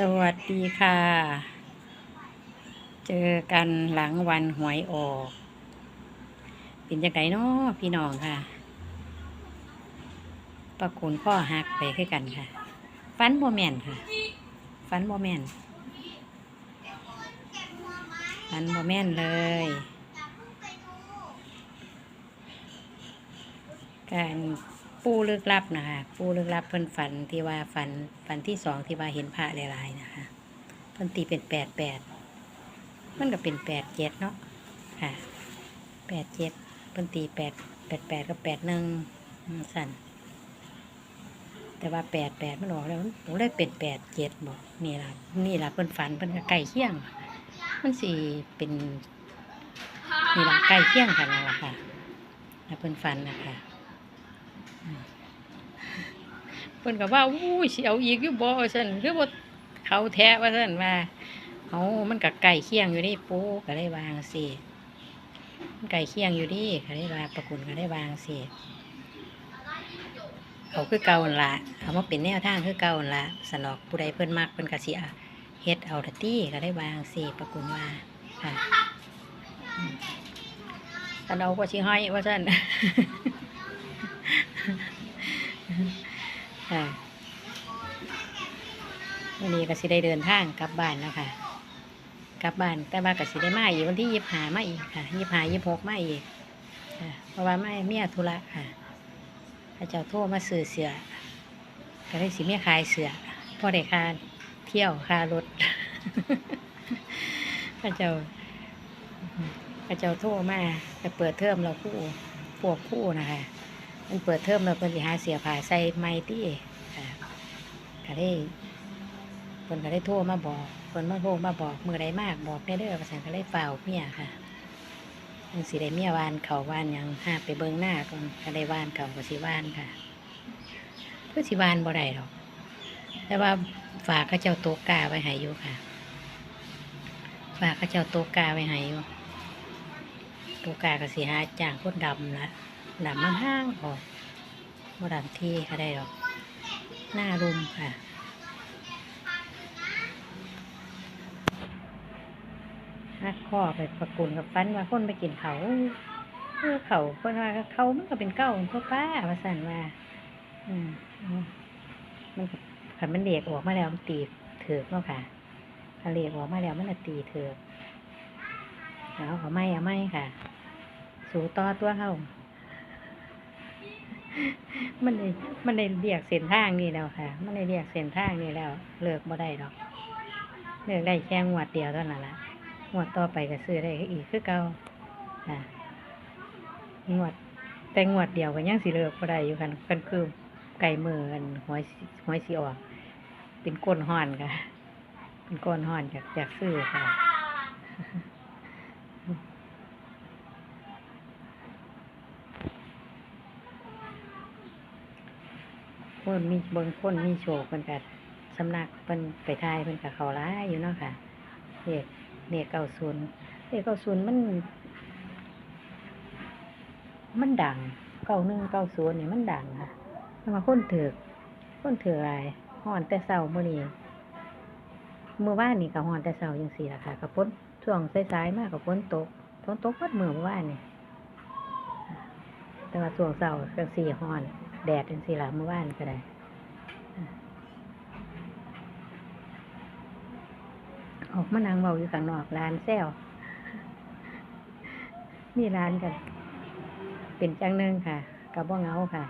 สวัสดีค่ะ เจอกันหลังวันหวยออก เป็นจังไดเนาะพี่น้องค่ะ ประคุณข้อหักไปคือกันค่ะ ฟันโมแมนค่ะ ฟันโมแมนฟันโมแมนเลยการ ปูลึกลับนะคะปูลึกลับเพิ่นฝันที่ว่าฝันฝันที่สองที่ว่าเห็นพระหลายๆนะคะเพิ่นตีเป็นแปดแปดมันก็เป็นแปดเจ็ดเนาะค่ะแปดเจ็ดเพิ่นตีแปดแปดแปดกับแปดหนึ่งสั่นแต่ว่าแปดแปดมันออกแล้วผมเลยเป็นแปดเจ็ดบอกนี่ล่ะนี่ล่ะเพิ่นฝันเพิ่นก็ใกล้เคียง มันสิเป็นนี่ล่ะใกล้เคียงกันนั่นล่ะค่ะแล้วเพิ่นฝันนะคะ เพิ่นก็ว่าอู้ยสิเอาอีกอยู่บ่ว่าซั่นคือบ่เขาแท้ว่าซั่นว่าเอามันก็ใกล้เคียงอยู่นี่ปูก็ได้วางสิมันใกล้เคียงอยู่นี่ก็ได้ว่าประคุณก็ได้วางสิเขาคือเก่าอันละเอามาเป็นแนวทางคือเก่าอันละสนอกผู้ใดเพิ่นมักเพิ่นก็สิอะเฮ็ดเอาตี้ก็ได้วางสิประคุณว่าค่ะอืมสนอกก็สิให้ว่าซั่น ค่ะวั นี้ก็สิได้เดินทางกลับบ้านแล้วค่ะกลับบ้านแต่ว่าก็สิได้มาอีกวันที่ยี่หามาอีกค่ะยี่หายี่หกมาอีกค่ะเพราะว่าไม่เมียธุระค่ะพระเจ้าโทรมาซื้อเสือก็ได้สิเมียขายเสือพ่อได้คาเที่ยวคารถพระเจ้าพระเจ้าโทรมาจะเปิดเทอมเราคู่พวกคู่นะคะมันเปิดเทอมแล้วเพิ่นสิหาเสียผ้าใส่ไม้ติค่ะก็ได้ เพิ่นก็ได้โทรมาบอกเพิ่นมาโทรมาบอกมื้อใดมากบอกได้เด้อว่าซั่นก็เลยฝ่าเมียค่ะจังสิได้เมียวานเขาวานยังหาไปเบิ่งหน้าก่อนก็ได้วานเขาก็สิวานค่ะเพื่อสิวานบ่ได้ดอก แต่ว่าฝากเขาเจ้าโตะกาไว้ให้อยู่ค่ะ ฝากเขาเจ้าโตะกาไว้ให้อยู่โตะกาก็สิหาจ้างคนดำละดำมันห้างออกบ่ดำที่ก็ได้หรอก หน้ารุมค่ะ หักข้อไปประกุนกับฟันว่าคนไปกินเขาเออเขาเพิ่นว่าเขามันก็เป็นเก้าของทั่วป้าว่าสั่นว่า อืมมันขันมันเด็กออกมาแล้วมันตีเถือกเนาะค่ะขันเด็กออกมาแล้วมันจะตีเถือกแล้วเอาไม่เอาไม่ค่ะ สูต่อตัวเขามันได้มันได้เรียกเส้นทางนี่แล้วค่ะ มันได้เรียกเส้นทางนี่แล้ว เลิกบ่ได้ดอก เลิกได้แค่งวดเดียวเท่านั้นแหละ งวดต่อไปก็ซื้อได้อีกคือเก่าค่ะงวดแต่งวดเดียวก็ยังสิเลิกบ่ได้อยู่กันกันคือไก่มือกันหวยหวยสีออก เป็นก้นห่อนค่ะเป็นก้นห่อนอยากอยากซื้อค่ะคนมีเบิ่งคนมีโชคเพิ่นก็สำนักเพิ่นไปทายเพิ่นก็เขาร้ายอยู่เนาะค่ะเลข เลขเก้าศูนย์เลขเก้าศูนย์มัน มันดังเก้าหนึ่งเก้าศูนย์นี่มันดังค่ะแต่ว่าคนถือกคนถือกหลายฮ้อนแต่เช้ามื้อนี้เมื่อวานนี่ก็ฮ้อนแต่เช้าจังซี่ละค่ะก็ฝนช่วงสายๆมาก็ฝนตกฝนตกวัดมื้อเมื่อวานนี่แต่ว่าช่วงเช้าจังซี่ฮ้อน แดดจังซี่ละเมื่อวานก็ได้อ่า ออกมานั่งเว้าอยู่ข้างนอกร้านแซวมีร้านกัน เป็นจังหนึ่งค่ะ กับบ่เหงาค่ะ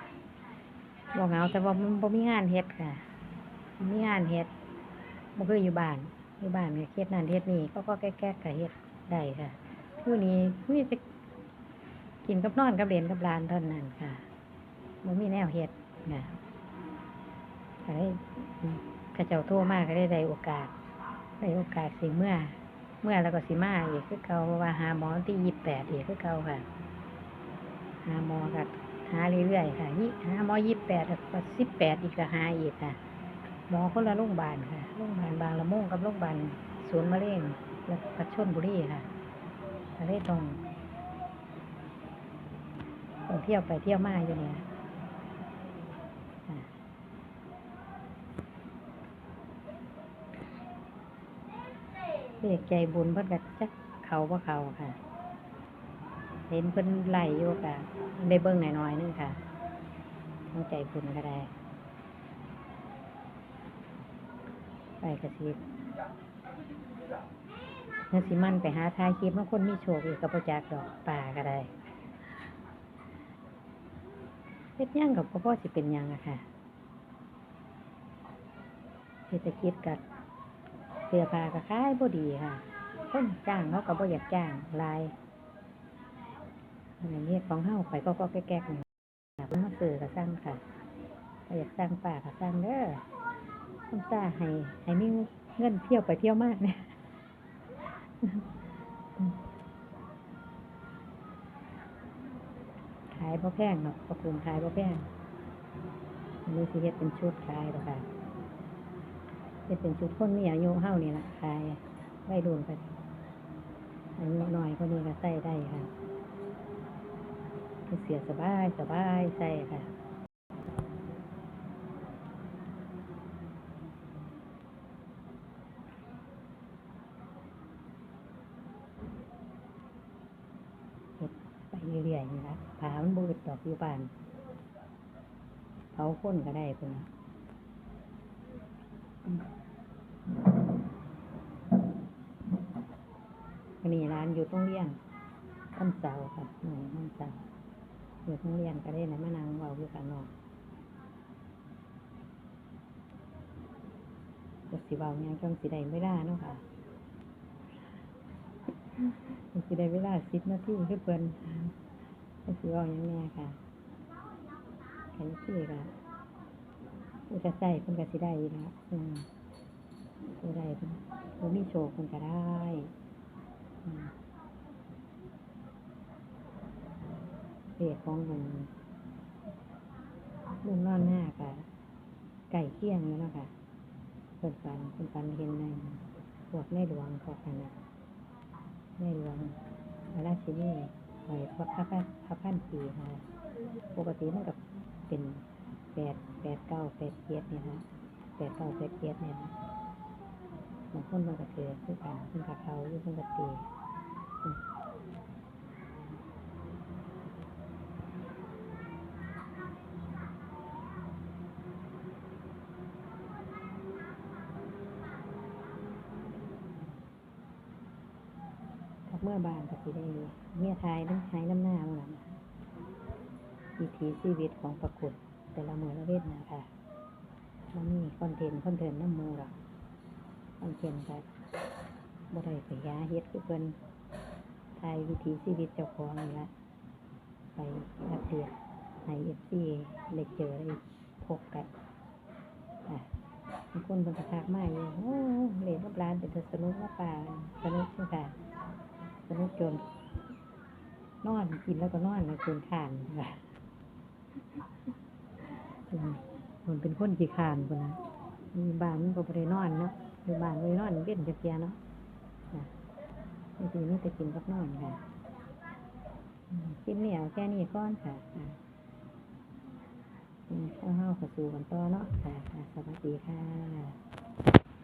บ่เหงาแต่ว่ามันบ่มีงานเฮ็ดค่ะบ่มีงานเฮ็ดบ่คืออยู่บ้านอยู่บ้านก็เฮ็ดนั่นเฮ็ดนี่ก็ก็แก๊กๆก็เฮ็ดได้ค่ะอยู่นี่มีแต่กินกับนอนกับเล่นกับหลานเท่านั้นค่ะบ่มีแนวเฮ็ดนะก็ได้ข้าเจ้าโทรมาก็ได้ได้โอกาส ได้โอกาสสิเมื่อ เมื่อแล้วก็สิมาอีกคือเก่าเพราะว่าหาหมอที่ยี่แปดอีกคือเก่าค่ะ หาหมอก็หาเรื่อยๆค่ะยี่หาหมอยี่แปดแล้วก็สิบแปดอีกก็หาอีกค่ะ หมอคนละโรงพยาบาลค่ะโรงพยาบาลบางละมุงกับโรงพยาบาลศูนย์มะเร็งและพัชนบุรีค่ะก็เลต้องต้องเที่ยวไปเที่ยวมาอยู่เนี่ย เลขใจบุญเพิ่นก็จักเขาบ่เขาค่ะ เห็นเพิ่นไล่อยู่ค่ะได้เบิ่งหน่อยๆนึงค่ะทั้งใจบุญก็ได้ ไปกระซิบเงินสิมันไปหาทายคลิปบางคนมีโชคอีกกับประจักดอกป่าก็ได้เฮ็ดหยังกับพ่อสิเป็นยังอะค่ะเศรษฐกิจกับ สื้อผ้าก็ขายบ่ดีค่ะคนจ้างเขาก็บ่อยากจ้างลายอันนี้ของเฮาไปก็ก็แก๊กๆนี่ค่ะเพิ่นมาซื้อก็สั่งค่ะถ้าอยากสั่งป่าก็สั่งเด้อคุณตาให้ให้มีเงินเที่ยวไปเที่ยวมากเนี่ยขายบ่แพงเนาะประคุมขายบ่แพงอันนี้สิเฮ็ดเป็นชุดขายหรอกค่ะ เฮ็ดเป็นชุดคนมีอายุเฮานี่ละขายไว้รุ่นกันอายุน้อยก็นี่ก็ใส่ได้ค่ะเสียสบายสบายใส่ค่ะเฮ็ดไปเรื่อยๆนี่ละผามันบูดดอกอยู่บ้านเผาคนก็ได้พุ่นะ วันนี้ร้านอยู่ตรงเลี้ยงต้นเสาค่ะหน่อยต้นเสาอยู่ตรงเลี้ยงก็ได้นะมะนางเบาอยู่ข้างนอกก็สิเบาเนี่ยจังสิได้ไม่ได้เนาะค่ะมันสิได้เวลาสิบนาทีคือเพิ่นก็สิเว้าหยังแน่ค่ะแค่นี้ค่ะ ผู้จะใส่เพิ่นก็สิได้อยู่แล้วอืมผู้ใดเพิ่นผู้มีโชคเพิ่นก็ได้เรียของมันลุงนอนหน้าค่ะไก่เคี่ยงอยู่เนาะค่ะเพิ่นฝันเพิ่นฝันเห็นในพวกในหลวงพวกนั้นน่หลวงพระราชินีหอยพระพระพระพันปีค่ะปกติมันกับเป็น แปดแปดเก้าแปดเกียรเนี่ยนะแปดเก้าแปดเกียรเนี่ยนะบางคนมันก็เถือคือกันเพิ่นกับเขาอยู่เพิ่นกับตีเมื่อบานกับสิได้เมียทายน้ำทายน้ำหน้าเมื่อนั้นน่ะวิถีชีวิตของประกุด แต่ละมือละเวทนะค่ะมันมีคอนเทนต์คอนเทนต์น้ำมูหรอกคอนเทนต์แบบบ่ได้ไปยาเฮ็ดคือเพิ่นทายวิถีชีวิตเจ้าของนี่ละไปอัปเดตให้เอฟซีได้เจอได้พบกันค่ะบางคนเพิ่นก็ทักมาอยู่โอ้เล่นกับร้านเป็นสนุกว่าป่าสนุกจังค่ะสนุกจนนอนกินแล้วก็นอนแล้วจนขานค่ะ อืมมันเป็นคนขี้ขานคนนะมีบ้านมันก็ไปนอนเนาะอยู่บ้านไปนอนเว้นจักเกียเนาะนะนี่ทีนี่จะกินกับนอนค่ะกินเหนียวแค่นี้ก้อนค่ะอ่าอืมเข้าเฮาเข้าสู่กันต่อเนาะค่ะค่ะสวัสดีค่ะ